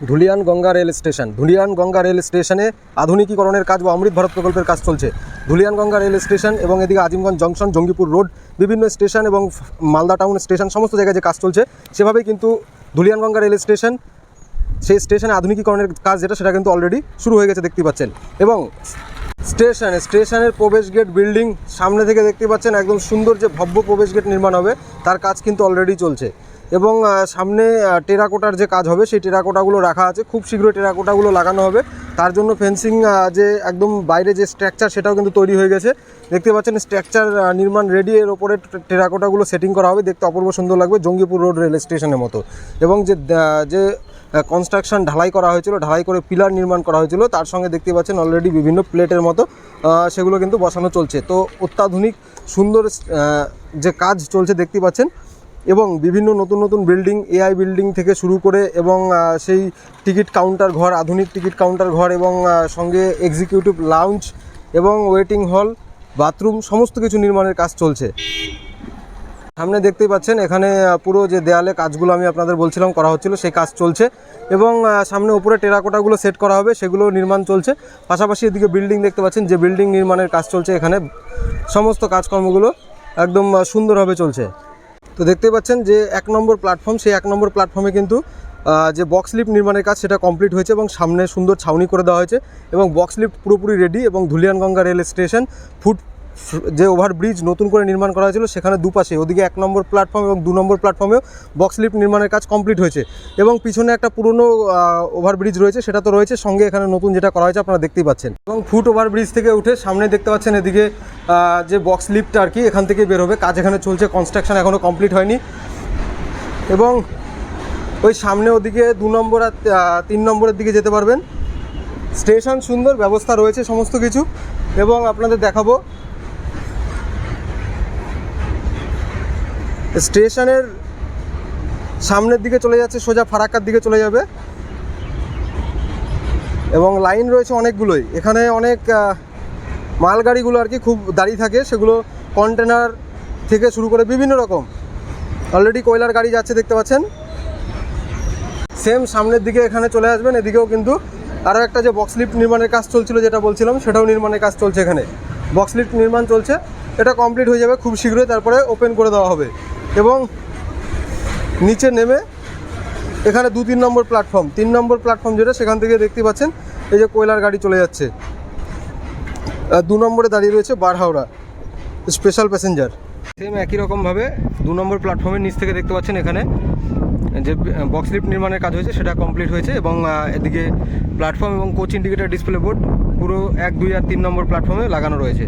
Dhulian Ganga rail station. Dhulian Ganga rail স্টেশনে আধুনিকীকরণের কাজ বা অমৃত ভারত প্রকল্পের কাজ চলছে। ধুলিয়ান গঙ্গা রেল স্টেশন এবং এদিকে আজিমগঞ্জ জংশন, জঙ্গিপুর রোড, বিভিন্ন স্টেশন এবং মালদা টাউন স্টেশন সমস্ত জায়গায় যে কাজ চলছে, সেভাবেই কিন্তু ধুলিয়ান গঙ্গা রেল স্টেশন, সেই স্টেশনে আধুনিকীকরণের কাজ যেটা, সেটা কিন্তু অলরেডি শুরু হয়ে গেছে, দেখতে পাচ্ছেন। এবং স্টেশনে, স্টেশনের প্রবেশ গেট বিল্ডিং সামনে থেকে দেখতে পাচ্ছেন, একদম সুন্দর যে ভব্য প্রবেশ গেট নির্মাণ হবে, তার কাজ কিন্তু অলরেডি চলছে। এবং সামনে টেরাকোটার যে কাজ হবে, সেই টেরাকোটাগুলো রাখা আছে। খুব শীঘ্রই টেরাকোটাগুলো লাগানো হবে। তার জন্য ফেন্সিং যে একদম বাইরে যে স্ট্রাকচার, সেটাও কিন্তু তৈরি হয়ে গেছে। দেখতে পাচ্ছেন, স্ট্রাকচার নির্মাণ রেডি এর ওপরে টেরাকোটাগুলো সেটিং করা হবে। দেখতে অপূর্ব সুন্দর লাগবে, জঙ্গিপুর রোড রেল স্টেশনের মতো। এবং যে যে কনস্ট্রাকশন ঢালাই করা হয়েছিল, ঢালাই করে পিলার নির্মাণ করা হয়েছিল, তার সঙ্গে দেখতে পাচ্ছেন অলরেডি বিভিন্ন প্লেটের মতো সেগুলো কিন্তু বসানো চলছে। তো অত্যাধুনিক, সুন্দর যে কাজ চলছে, দেখতে পাচ্ছেন এবং বিভিন্ন নতুন নতুন বিল্ডিং এআই বিল্ডিং থেকে শুরু করে এবং সেই টিকিট কাউন্টার ঘর, আধুনিক টিকিট কাউন্টার ঘর এবং সঙ্গে এক্সিকিউটিভ লাউঞ্জ এবং ওয়েটিং হল বাথরুম সমস্ত কিছু নির্মাণের কাজ চলছে। সামনে দেখতেই পাচ্ছেন, এখানে পুরো যে দেয়ালে কাজগুলো আমি আপনাদের বলছিলাম করা হচ্ছিল, সেই কাজ চলছে এবং সামনে উপরে টেরাকোটাগুলো সেট করা হবে, সেগুলো নির্মাণ চলছে। পাশাপাশি এদিকে বিল্ডিং দেখতে পাচ্ছেন, যে বিল্ডিং নির্মাণের কাজ চলছে এখানে, সমস্ত কাজকর্মগুলো একদম সুন্দরভাবে চলছে। তো দেখতে পাচ্ছেন যে এক নম্বর প্ল্যাটফর্ম সেই এক নম্বর প্ল্যাটফর্মে কিন্তু যে বক্স লিফ্ট নির্মাণের কাজ সেটা কমপ্লিট হয়েছে এবং সামনে সুন্দর ছাউনি করে দেওয়া হয়েছে এবং বক্স লিফ্ট পুরোপুরি রেডি এবং ধুলিয়ানগঙ্গা রেল স্টেশন ফুট যে ওভারব্রিজ নতুন করে নির্মাণ করা হয়েছিল, সেখানে দুপাশে, ওদিকে এক নম্বর প্ল্যাটফর্ম এবং দু নম্বর প্ল্যাটফর্মেও বক্স লিফট নির্মাণের কাজ কমপ্লিট হয়েছে। এবং পিছনে একটা পুরনো ওভারব্রিজ রয়েছে, সেটা তো রয়েছে। সঙ্গে এখানে নতুন যেটা করা হয়েছে, আপনারা দেখতেই পাচ্ছেন। এবং ফুট ওভারব্রিজ থেকে উঠে সামনে দেখতে পাচ্ছেন এদিকে যে বক্স লিফট আর কি, এখান থেকে বের হবে। কাজ এখানে চলছে কনস্ট্রাকশন এখনও কমপ্লিট হয়নি। এবং ওই সামনে ওদিকে দু নম্বর আর তিন নম্বরের দিকে যেতে পারবেন। স্টেশন সুন্দর, ব্যবস্থা রয়েছে সমস্ত কিছু। এবং আপনাদের দেখাবো স্টেশনের সামনের দিকে চলে যাচ্ছে, সোজা ফারাক্কার দিকে চলে যাবে। এবং লাইন রয়েছে অনেকগুলোই। এখানে অনেক মালগাড়িগুলো আর কি খুব দাঁড়িয়ে থাকে। সেগুলো কন্টেনার থেকে শুরু করে বিভিন্ন রকম। অলরেডি কয়লার গাড়ি যাচ্ছে দেখতে পাচ্ছেন। সেম সামনের দিকে এখানে চলে আসবেন। এদিকেও কিন্তু আরও একটা যে বক্স নির্মাণের কাজ চলছিল যেটা বলছিলাম, সেটাও নির্মাণের কাজ চলছে এখানে। বক্স নির্মাণ চলছে। এটা কমপ্লিট হয়ে যাবে খুব শীঘ্রই, তারপরে ওপেন করে দেওয়া হবে। এবং নিচে নেমে এখানে দু তিন নম্বর প্ল্যাটফর্ম তিন নম্বর প্ল্যাটফর্ম যেটা সেখান থেকে দেখতে পাচ্ছেন, এই যে কয়লার গাড়ি চলে যাচ্ছে। দু নম্বরে দাঁড়িয়ে রয়েছে বারহাওড়া স্পেশাল প্যাসেঞ্জার সেম একই রকমভাবে দু নম্বর প্ল্যাটফর্মের নিচ থেকে দেখতে পাচ্ছেন এখানে, যে বক্স লিফট নির্মাণের কাজ হয়েছে, সেটা কমপ্লিট হয়েছে এবং এদিকে প্ল্যাটফর্ম এবং কোচ ইন্ডিকেটার ডিসপ্লে বোর্ড পুরো এক, দুই আর তিন নম্বর প্ল্যাটফর্মে লাগানো রয়েছে।